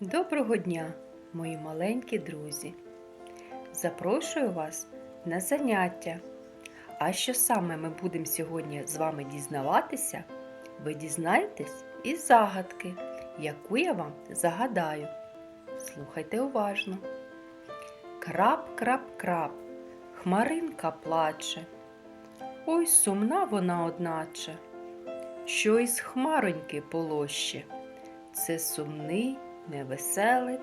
Доброго дня, мої маленькі друзі! Запрошую вас на заняття. А що саме ми будемо сьогодні з вами дізнаватися, ви дізнаєтесь із загадки, яку я вам загадаю. Слухайте уважно. Крап, крап, крап, хмаринка плаче. Ой, сумна вона одначе, що із хмароньки полоще. Це сумний невеселик.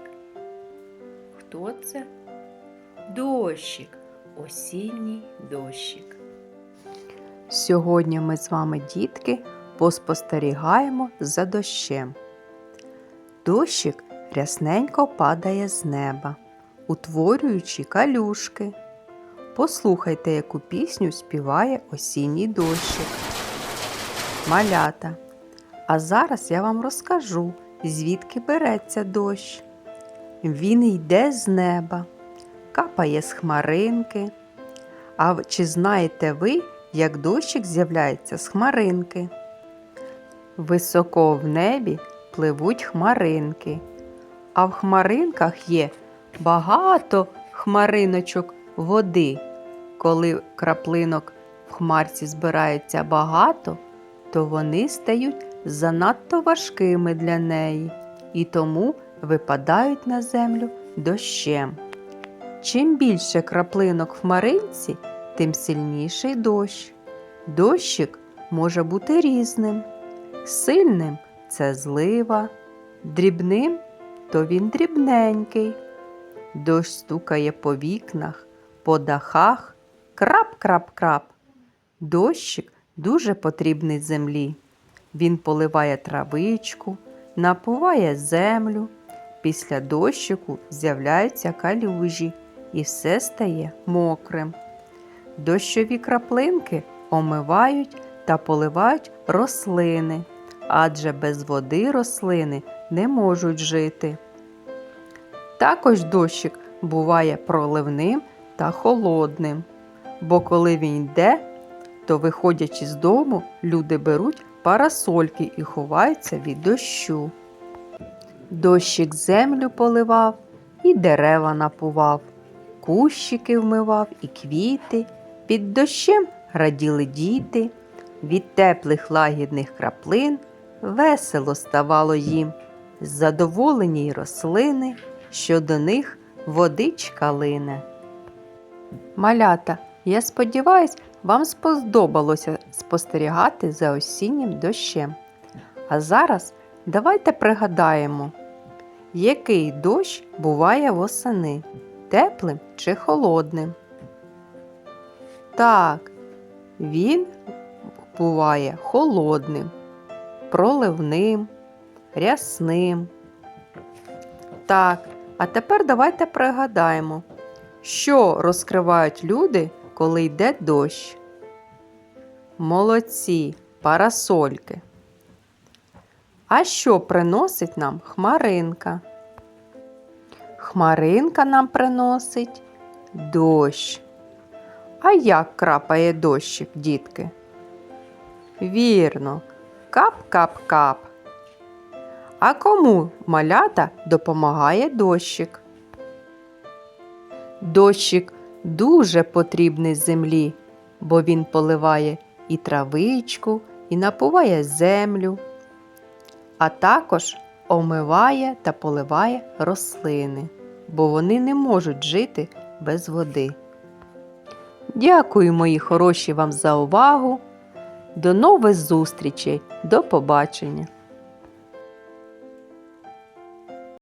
Хто це? Дощик, осінній дощик. Сьогодні ми з вами, дітки, поспостерігаємо за дощем. Дощик рясненько падає з неба, утворюючи калюшки. Послухайте, яку пісню співає осінній дощик. Малята. А зараз я вам розкажу, звідки береться дощ. Він йде з неба, капає з хмаринки. А чи знаєте ви, як дощик з'являється з хмаринки? Високо в небі пливуть хмаринки, а в хмаринках є багато хмариночок води. Коли краплинок в хмарці збирається багато, то вони стають занадто важкими для неї і тому випадають на землю дощем. Чим більше краплинок в маринці, тим сильніший дощ. Дощик може бути різним. Сильним це злива, дрібним то він дрібненький. Дощ стукає по вікнах, по дахах, крап-крап-крап. Дощик дуже потрібний землі. Він поливає травичку, напуває землю. Після дощику з'являються калюжі і все стає мокрим. Дощові краплинки омивають та поливають рослини, адже без води рослини не можуть жити. Також дощик буває проливним та холодним, бо коли він йде, то, виходячи з дому, люди беруть парасольки і ховаються від дощу. Дощик землю поливав і дерева напував, кущики вмивав і квіти, під дощем раділи діти, від теплих лагідних краплин весело ставало їм, задоволені й рослини, що до них водичка лине. Малята, я сподіваюсь, вам сподобалося спостерігати за осіннім дощем. А зараз давайте пригадаємо, який дощ буває восени теплим чи холодним. Так, він буває холодним, проливним, рясним. Так, а тепер давайте пригадаємо, що розкривають люди, коли йде дощ. Молодці, парасольки. А що приносить нам хмаринка? Хмаринка нам приносить дощ. А як крапає дощик, дітки? Вірно, кап-кап-кап. А кому малята допомагає дощик? Дощик дуже потрібний землі, бо він поливає і травичку, і напуває землю, а також омиває та поливає рослини, бо вони не можуть жити без води. Дякую, мої хороші, вам за увагу. До нових зустрічей. До побачення!